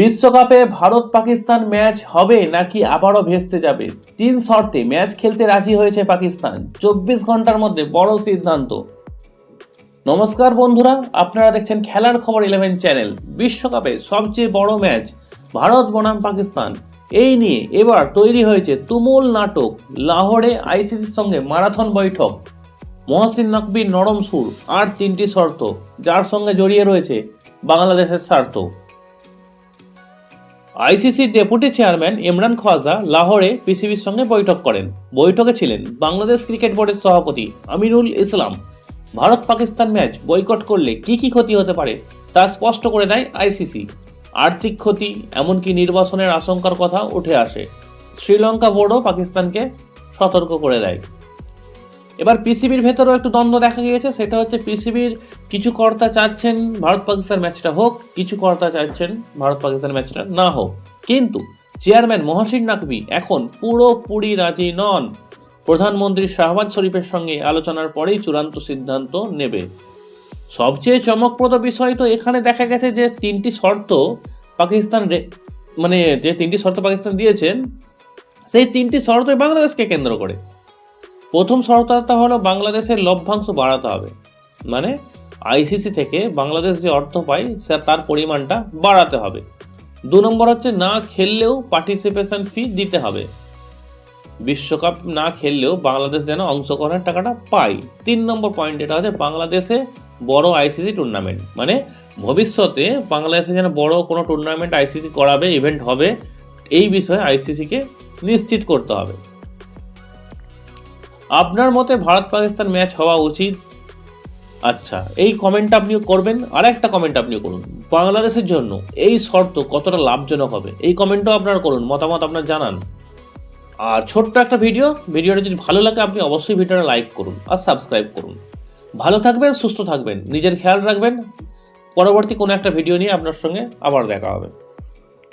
বিশ্বকাপে ভারত পাকিস্তান ম্যাচ হবে নাকি আবারও ভেস্তে যাবে? তিন শর্তে ম্যাচ খেলতে রাজি হয়েছে পাকিস্তান। চব্বিশ ঘণ্টার মধ্যে বড় সিদ্ধান্ত। নমস্কার বন্ধুরা, আপনারা দেখছেন খেলার খবর ইলেভেন চ্যানেল। বিশ্বকাপে সবচেয়ে বড় ম্যাচ ভারত বনাম পাকিস্তান। এই নিয়ে এবার তৈরি হয়েছে তুমুল নাটক, লাহোরে আইসিসির সঙ্গে মারাথন বৈঠক। মহসিন নকবির নরম সুর, আর তিনটি শর্ত, যার সঙ্গে জড়িয়ে রয়েছে বাংলাদেশের স্বার্থ। আইসিসির ডেপুটি চেয়ারম্যান ইমরান খোয়াজা লাহোরে পিসিবির সঙ্গে বৈঠক করেন। বৈঠকে ছিলেন বাংলাদেশ ক্রিকেট বোর্ডের সভাপতি আমিরুল ইসলাম। ভারত পাকিস্তান ম্যাচ বয়কট করলে কি কি ক্ষতি হতে পারে তা স্পষ্ট করে দেয় আইসিসি। আর্থিক ক্ষতি, এমনকি নির্বাসনের আশঙ্কার কথা উঠে আসে। শ্রীলঙ্কা বোর্ডও পাকিস্তানকে সতর্ক করে দেয়। এবার পিসিবির ভেতরেও একটু দ্বন্দ্ব দেখা গিয়েছে, সেটা হচ্ছে পিসিবির কিছু কর্তা চাচ্ছেন ভারত পাকিস্তান ম্যাচটা হোক, কিছু কর্তা চাচ্ছেন ভারত পাকিস্তান ম্যাচটা না হোক। কিন্তু চেয়ারম্যান মহসিন নাকবি এখন পুরোপুরি রাজি নন। প্রধানমন্ত্রী শাহবাজ শরীফের সঙ্গে আলোচনার পরেই চূড়ান্ত সিদ্ধান্ত নেবে। সবচেয়ে চমকপ্রদ বিষয় তো এখানে দেখা গেছে যে তিনটি শর্ত পাকিস্তান মানে যে তিনটি শর্ত পাকিস্তান দিয়েছেন, সেই তিনটি শর্তই বাংলাদেশকে কেন্দ্র করে। প্রথম শর্তটা হলো বাংলাদেশের লভ্যাংশ বাড়াতে হবে। মানে আইসিসি থেকে বাংলাদেশ যে অর্থ পায়, সে তার পরিমাণটা বাড়াতে হবে। দু নম্বর হচ্ছে না খেললেও পার্টিসিপেশন ফি দিতে হবে। বিশ্বকাপ না খেললেও বাংলাদেশ যেন অংশগ্রহণের টাকাটা পায়। তিন নম্বর পয়েন্ট এটা হচ্ছে বাংলাদেশে বড় আইসিসি টুর্নামেন্ট মানে ভবিষ্যতে বাংলাদেশে যেন বড় কোনো টুর্নামেন্ট আইসিসি করাবে ইভেন্ট হবে, এই বিষয়ে আইসিসিকে নিশ্চিত করতে হবে। আপনার মতে ভারত পাকিস্তান ম্যাচ হওয়া উচিত? আচ্ছা এই কমেন্ট আপনিও করবেন। আর একটা কমেন্ট আপনিও করুন। বাংলাদেশের জন্য এই শর্ত কতটা লাভজনক হবে? এই কমেন্টও আপনার করুন, মতামত আপনার জানান। আর ছোট্ট একটা ভিডিও ভিডিওটা যদি ভালো লাগে, আপনি অবশ্যই ভিডিওটা লাইক করুন আর সাবস্ক্রাইব করুন। ভালো থাকবেন, সুস্থ থাকবেন, নিজের খেয়াল রাখবেন। পরবর্তী কোনো একটা ভিডিও নিয়ে আপনার সঙ্গে আবার দেখা হবে।